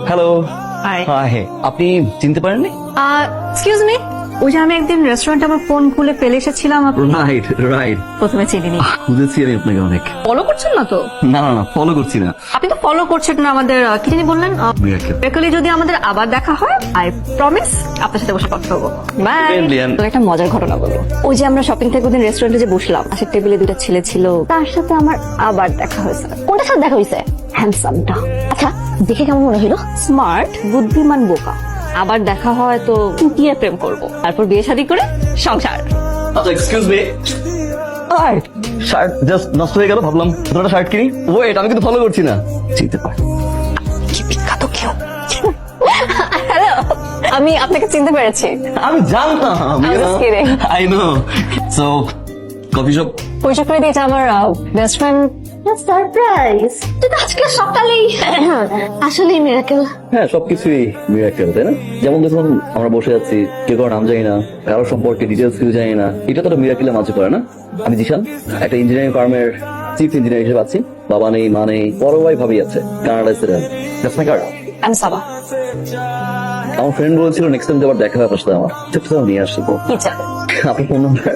Hello. High আপনি চিনতে পারেননি এক্সকিউজ মি ওই যে আমি একদিন রেস্টুরেন্টে আমার ফোন খুলে ফেলে এসেছিলাম আপনি রাইট রাইট প্রথমে চিনিনি খুঁজেছি আমি আপনাকে অনেক। ফলো করছেন না তো? না না না ফলো করছি না। আপনি তো ফলো করছেন না আমাদের কি জানি বললেন. বেকালি যদি আমাদের আবার দেখা হয় আই প্রমিস আপনার সাথে বসে কথা বলব। বাই একটা মজার ঘটনা বলব। ওই যে আমরা শপিং থেকে ওদিন রেস্টুরেন্টে যে বসলাম পাশের টেবিলে দুটো ছেলে ছিল তার সাথে আমার আবার দেখা হয়েছে। কোনটার সাথে দেখা হয়েছে? হ্যান্ডসামটা আচ্ছা দেখে কেমন মনে হলো? স্মার্ট বুদ্ধিমান বোকা। আবার দেখা হয় তো দিয়ে প্রেম করব। তারপর বিয়ে শাদী করে সংসার। আচ্ছা এক্সকিউজ মি শার্ট জাস্ট নষ্ট হয়ে গেল ভাবলাম দুটো শার্ট কিনি। ওয়েট আমি কিন্তু ফলো করছি না। চিনতে পার কি বিখ্যাত কেউ। হ্যালো আমি আপনাকে চিনতে পেরেছি। আমি জানতাম. I know so coffee shop করে দিয়েছে আমার বেস্ট ফ্রেন্ড সারপ্রাইজ তো আজকে সকালেই আসলেই মিরাকেল হ্যাঁ সবকিছুই মিরাকেল তাই না? যেমন দেখুন আমরা বসে আছি কেউ কারও নাম জানি না কারও সম্পর্কে ডিটেলস কিছু জানি না। এটা তো মিরাকেলের মাঝে পড়ে না? আমি জিশান একটা ইঞ্জিনিয়ারিং ফার্মের চিফ ইঞ্জিনিয়ার হিসেবে আছি। বাবা নেই মা নেই বড় ভাই ভাবি আছে কানাডায় সেটেল দ্যাটস মাই কার্ড আমি সাবা আমার ফ্রেন্ড বলেছিল নেক্সট টাইম আবার দেখা হবে আপনার সাথে আমার। চুপচাপ নিয়ে আসব কি আপনার phone number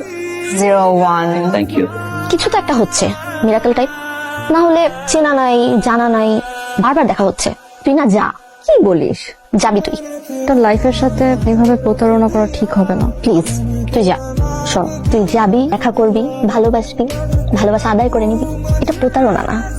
zero one thank you কিছু তো একটা হচ্ছে মিরাকেল টাইপ না হলে চেনা নাই জানা নাই বারবার দেখা হচ্ছে। তুই না যা। কি বলিস? যাবি তুই। তোর লাইফের সাথে এভাবে প্রতারণা করা ঠিক হবে না। প্লিজ তুই যা। সব তুই যাবি দেখা করবি ভালোবাসবি ভালোবাসা আদায় করে নিবি। এটা প্রতারণা না।